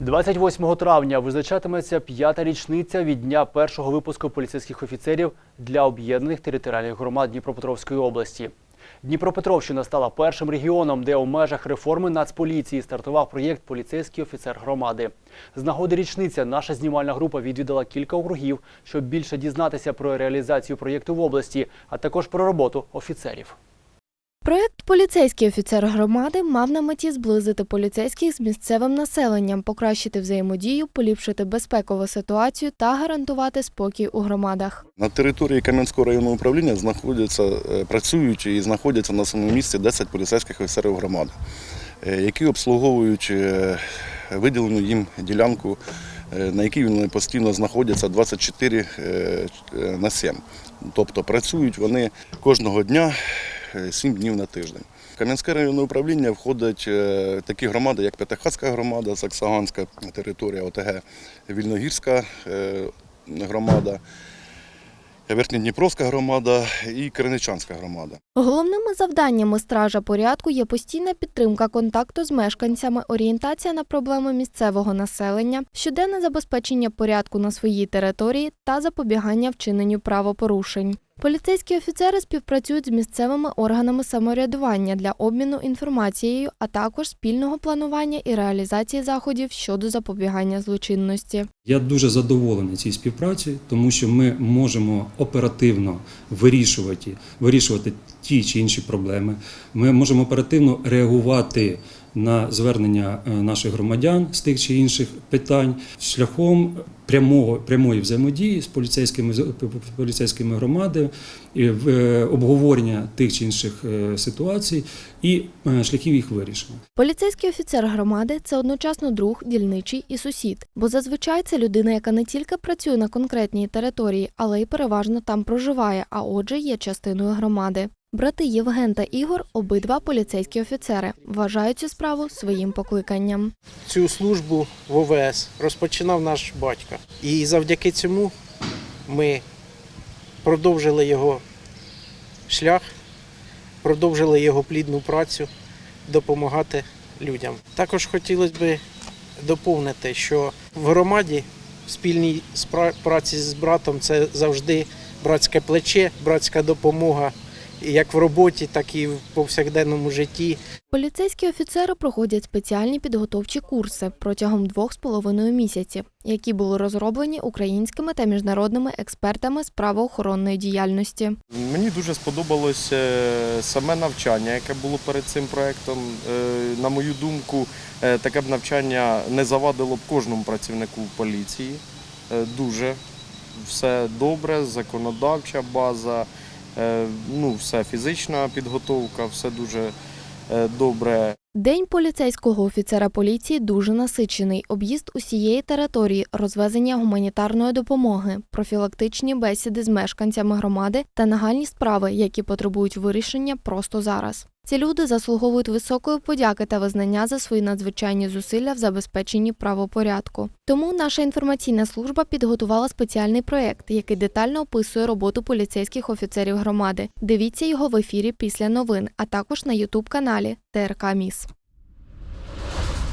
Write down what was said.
28 травня визначатиметься п'ята річниця від дня першого випуску поліцейських офіцерів для об'єднаних територіальних громад Дніпропетровської області. Дніпропетровщина стала першим регіоном, де у межах реформи Нацполіції стартував проєкт Поліцейський офіцер громади. З нагоди річниця наша знімальна група відвідала кілька округів, щоб більше дізнатися про реалізацію проєкту в області, а також про роботу офіцерів. Проєкт Поліцейський офіцер громади мав на меті зблизити поліцейських з місцевим населенням, покращити взаємодію, поліпшити безпекову ситуацію та гарантувати спокій у громадах. На території Кам'янського районного управління знаходяться, е, працюють і знаходяться на своєму місці 10 поліцейських офіцерів громади, е, які обслуговують е, виділену їм ділянку, на якій вони постійно знаходяться 24 е, на 7. Тобто працюють вони кожного дня 7 днів на тиждень. Кам'янське районне управління входять е, такі громади, як П'ятихатська громада, Саксаганська територія ОТГ, Вільногірська е, громада. Верхньодніпровська громада і Криничанська громада. Головними завданнями стража порядку є постійна підтримка контакту з мешканцями, орієнтація на проблеми місцевого населення, щоденне забезпечення порядку на своїй території та запобігання вчиненню правопорушень. Поліцейські офіцери співпрацюють з місцевими органами самоврядування для обміну інформацією, а також спільного планування і реалізації заходів щодо запобігання злочинності. Я дуже задоволений цій співпраці, тому що ми можемо оперативно вирішувати, вирішувати ті чи інші проблеми. Ми можемо оперативно реагувати на звернення е, наших громадян з тих чи інших питань шляхом прямого прямої взаємодії з поліцейськими з поліцейськими громадами, е, обговорення тих чи інших е, ситуацій і шляхів їх вирішення. Поліцейський офіцер громади це одночасно друг, дільничий і сусід, бо зазвичай це людина, яка не тільки працює на конкретній території, але й переважно там проживає, а отже, є частиною громади. Брати Євген та Ігор обидва поліцейські офіцери вважають цю справу своїм покликанням. Цю службу в ОВС розпочинав наш батько. І завдяки цьому ми продовжили його шлях, продовжили його плідну працю, допомагати людям. Також хотілося б доповнити, що в громаді в спільній праці з братом це завжди братське плече, братська допомога як в роботі, так і в повсякденному житті. Поліцейські офіцери проходять спеціальні підготовчі курси протягом двох з половиною місяців, які були розроблені українськими та міжнародними експертами з правоохоронної діяльності. Мені дуже сподобалось е, саме навчання, яке було перед цим проєктом. Е, На мою думку, е, таке б навчання не завадило б кожному працівнику поліції. Дуже все добре, законодавча база, ну, все фізична підготовка, все дуже е, добре. День поліцейського офіцера поліції дуже насичений. Об'їзд усієї території, розвезення гуманітарної допомоги, профілактичні бесіди з мешканцями громади та нагальні справи, які потребують вирішення просто зараз. Ці люди заслуговують високої подяки та визнання за свої надзвичайні зусилля в забезпеченні правопорядку. Тому наша інформаційна служба підготувала спеціальний проєкт, який детально описує роботу поліцейських офіцерів громади. Дивіться його в ефірі після новин, а також на Ютуб каналі ТРК Міс.